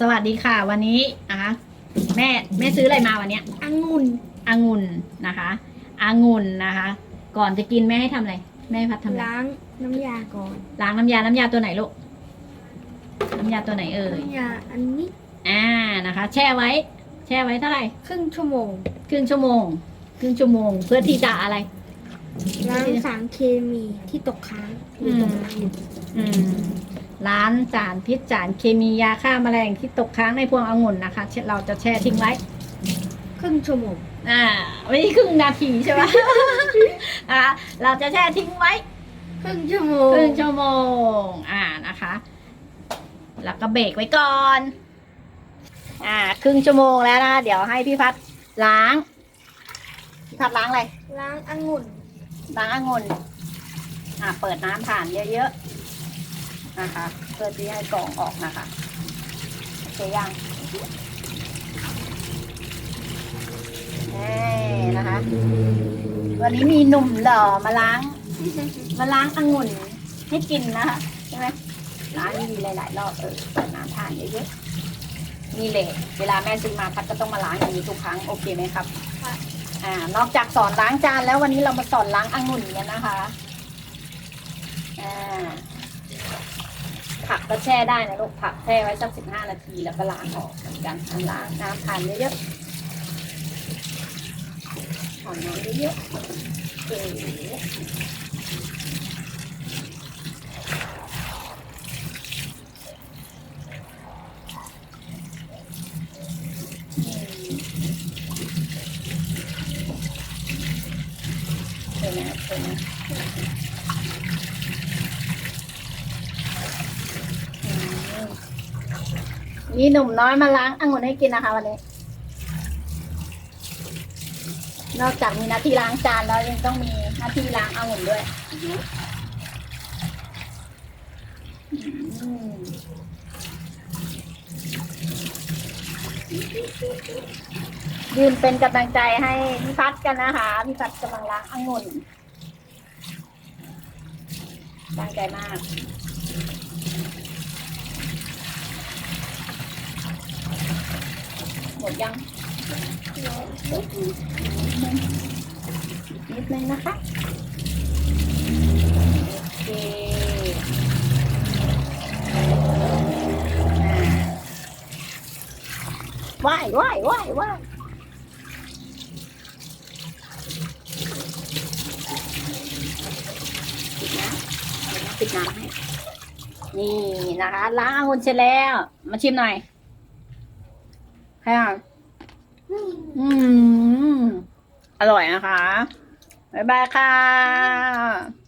สวัสดีค่ะ วันนี้นะคะแม่แม่ซื้ออะไรมาวันเนี้ยองุ่นองุ่นนะคะองุ่นนะคะ ก่อนจะกินแม่ให้ทำอะไรแม่ให้พัดทำอะไรล้างน้ำยาก่อนล้างน้ำยาน้ำยาตัวไหนลูกน้ำยาตัวไหนเอ่ยน้ำยาอันนี้อ่านะคะ แช่ไว้ แช่ไว้เท่าไหร่ครึ่งชั่วโมง ครึ่งชั่วโมง ครึ่งชั่วโมงเพื่อที่จะอะไร ล้างสารเคมีที่ตกค้างอยู่ตรงนั้นอยู่อืมล้านสารพิษสารเคมียาฆ่าแมลงที่ตกค้างในพวงองุ่นนะคะเช่นเราจะแช่ทิ้งไว้ ครึ่งชั่วโมงอ่าไม่ใช่ครึ่งนาทีใช่ไหม อ่าเราจะแช่ทิ้งไว้ครึ่งชั่วโมงครึ่งชั่วโมง อ่านะคะ แล้วก็เบรกไว้ก่อน อ่า ครึ่งชั่วโมงแล้วนะเดี๋ยวให้พี่พัดล้างพี่พัดล้างอะไรล้างองุ่น ล้างองุ่นอ่าเปิดน้ำผ่านเยอะๆนะคะ เพื่อที่ให้กรองออกนะคะโอเคยังนี่นะคะ วันนี้มีหนุ่มหล่อมาล้าง มาล้างองุ่นให้กินนะคะใช่ไหมล้างดีหลายๆรอบเออเปิดน้ำผ่านเยอะๆนี่เลยเวลาแม่ซื้อมาพัดก็ต้องมาล้างอย่างนี้ทุกครั้งโอเคไหมครับ อ่านอกจากสอนล้างจานแล้ววันนี้เรามาสอนล้างองุ่นกันนะคะอ่าผักก็แช่ได้นะลูกผักแช่ไว้สักสิบห้านาทีแล้วก็ล้างออกเหมือนกันอะล้างน้ำผ่านเยอะๆผ่านน้ำเยอะๆเออเห็ นไหมเห็นไหมอืมมีหนุ่มน้อยมาล้างองุ่นให้กินนะคะวันนี้ นอกจากมีหน้าที่ล้างจานแล้วยังต้องมีหน้าที่ล้างองุ่นด้วยอืม ยืนเป็นกำลังใจให้พี่พัดกันนะคะพี่พัดกำลังล้างองุ่นตั้งใจมากหมดยังนิดนึงนะคะโอเคว่ายว่ายว่ายว่ายปิดน้ำเดี๋ยวนะ ปิดน้ำให้ นี่นะคะล้างองุ่นเสร็จแล้ว มาชิมหน่อยใครอะอืม อร่อยนะคะ บ๊ายบายค่ะ